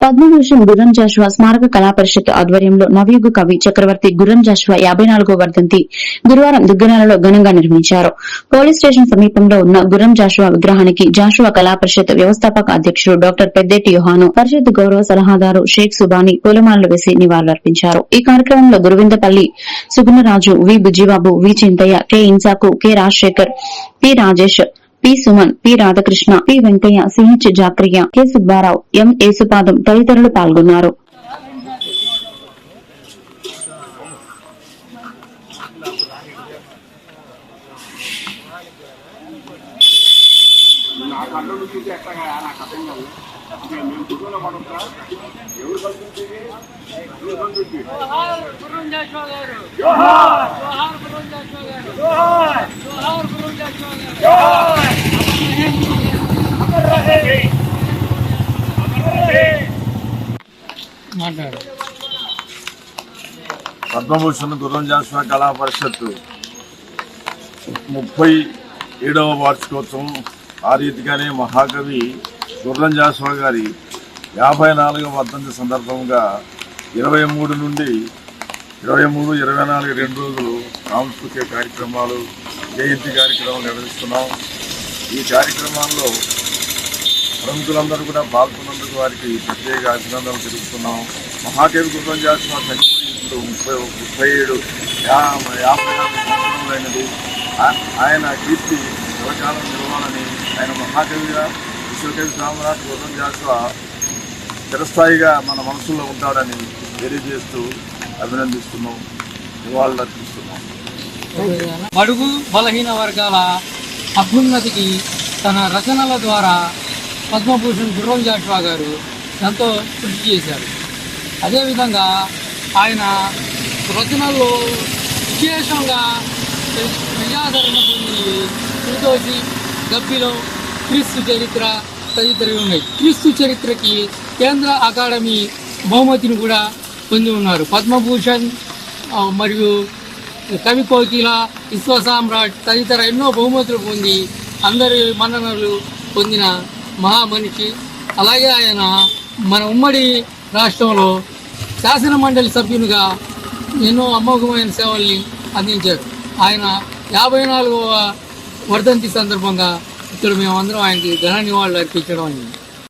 పద్మభూషణ్ గుర్రం జాషువా స్మారక కళా పరిషత్ ఆధ్వర్యంలో నవయుగ కవి చక్రవర్తి గుర్రం జాషువా యాభై నాలుగో వర్ధంతి గురువారం దుగ్గనాలలో ఘనంగా నిర్వహించారు. పోలీస్ స్టేషన్ సమీపంలో ఉన్న గుర్రం జాషువా విగ్రహానికి జాషువా కళా పరిషత్ వ్యవస్థాపక అధ్యక్షుడు డాక్టర్ పెద్దేటి యుహాను పరిషత్ గౌరవ సలహాదారు షేక్ సుబాని పూలమాలలు వేసి నివాళులర్పించారు. ఈ కార్యక్రమంలో Guruvindapalli Sugunaraju V Bujjibabu V Chintayya K Insaku K Rajasekhar P Rajesh P Suman P Radhakrishna P Venkayya CH Zakaria K Subbarao M Yesupadam తదితరులు పాల్గొన్నారు. నాకు పద్మభూషణ్ గుర్రం జాస్వా కళా పరిషత్ ముప్పై ఏడవ వార్షికోత్సవం ఆ రీతిగానే మహాకవి గుర్రం జాస్వా గారి యాభై నాలుగవ వర్ధంతి సందర్భంగా ఇరవై మూడు నుండి ఇరవై మూడు ఇరవై నాలుగు రెండు రోజులు సాంస్కృతిక కార్యక్రమాలు జయంతి కార్యక్రమాలు నిర్వహిస్తున్నాం. ఈ కార్యక్రమాల్లో ప్రముఖులందరూ కూడా పాల్గొన్నందుకు వారికి ప్రత్యేక అభినందనలు తెలుపుతున్నాం మహాకవి గుర్రం జాస్వా చనిపోయి ఇప్పుడు ముప్పై ముప్పై ఏడు యా- యాభై నాలుగు సంవత్సరాలైనది ఆయన కీర్తి శివకాలం నిలవాలని ఆయన మహాకవిగా విశ్వకవి సామ్రాట్ గుర్రం జాస్వా చిరస్థాయిగా మన మనసులో ఉంటాడని తెలియజేస్తూ అభినందిస్తున్నాం నివాళులు అర్పిస్తున్నాం బడుగు బలహీన వర్గాల అభ్యున్నతికి తన రచనల ద్వారా పద్మభూషణ్ గుర్రం జాషువా గారు ఎంతో కృషి చేశారు. అదేవిధంగా ఆయన రచనల్లో విశేషంగా ప్రజాదరణ పొందినవి శ్రీతోషి గప్పిలో క్రీస్తు చరిత్ర తదితరవి ఉన్నాయి. క్రీస్తు చరిత్రకి కేంద్ర అకాడమీ బహుమతిని కూడా పొంది ఉన్నారు. పద్మభూషణ్ మరియు కవి కోకిల విశ్వసామ్రాట్ తదితర ఎన్నో బహుమతులు పొంది అందరి మన్ననలు పొందిన మహామనిషి. అలాగే ఆయన మన ఉమ్మడి రాష్ట్రంలో శాసన మండలి సభ్యునిగా ఎన్నో అమోఘమైన సేవల్ని అందించారు. ఆయన యాభై నాలుగవ వర్ధంతి సందర్భంగా ఇక్కడ మేమందరం ఆయనకి ఘన నివాళులు అర్పించడం అయింది.